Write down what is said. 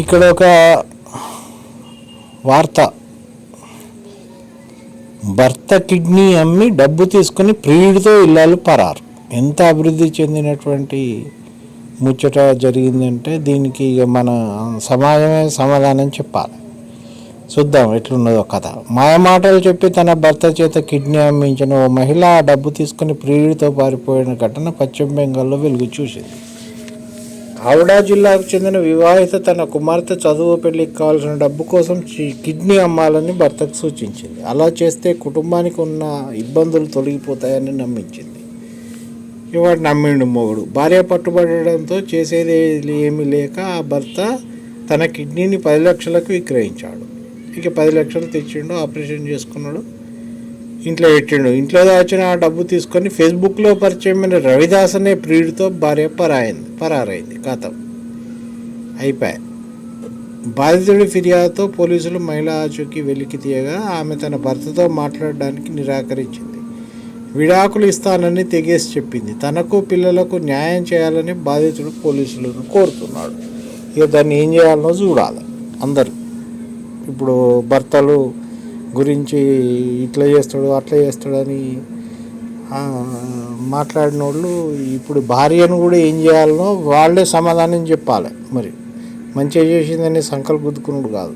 ఇక్కడ ఒక వార్త. భర్త కిడ్నీ అమ్మి డబ్బు తీసుకుని ప్రియుడితో ఇల్లాలు పరారు. ఎంత అభివృద్ధి చెందినటువంటి ముచ్చట జరిగిందంటే దీనికి ఇక మన సమాజమే సమాధానం చెప్పాలి. చూద్దాం ఎట్లున్నదో కథ. మాయమాటలు చెప్పి తన భర్త చేత కిడ్నీ అమ్మించిన ఓ మహిళ ఆ డబ్బు తీసుకుని ప్రియుడితో పారిపోయిన ఘటన పశ్చిమ బెంగాల్లో వెలుగు చూసింది. హౌడా జిల్లాకు చెందిన వివాహిత తన కుమార్తె చదువు పెళ్ళికి కావాల్సిన డబ్బు కోసం కిడ్నీ అమ్మాలని భర్తకు సూచించింది. అలా చేస్తే కుటుంబానికి ఉన్న ఇబ్బందులు తొలగిపోతాయని నమ్మించింది. ఇవాడు నమ్మిండు మొగుడు. భార్య పట్టుబడడంతో చేసేది ఏమీ లేక ఆ భర్త తన కిడ్నీని పది లక్షలకు విక్రయించాడు. ఇక పది లక్షలు తెచ్చిండు ఆపరేషన్ చేసుకున్నాడు. ఇంట్లో పెట్టిండు. ఇంట్లో దాచిన ఆ డబ్బు తీసుకొని ఫేస్బుక్లో పరిచయమైన రవిదాస్ అనే ప్రియుడితో భార్య పరాయింది పరారైంది. కథం అయిపోయి బాధితుడి ఫిర్యాదుతో పోలీసులు మహిళ ఆచూకీ వెలికి తీయగా ఆమె తన భర్తతో మాట్లాడడానికి నిరాకరించింది. విడాకులు ఇస్తానని తెగేసి చెప్పింది. తనకు పిల్లలకు న్యాయం చేయాలని బాధితుడు పోలీసులను కోరుతున్నాడు. ఇక దాన్ని ఏం చేయాలనో చూడాలి అందరూ. ఇప్పుడు భర్తలు గురించి ఇట్లా చేస్తాడు అట్లా చేస్తాడని మాట్లాడిన వాళ్ళు ఇప్పుడు భార్యను కూడా ఏం చేయాలనో వాళ్ళే సమాధానం చెప్పాలి. మరి మంచిగా చేసిందని సంకల్ప గుద్దుకున్నాడు కాదు.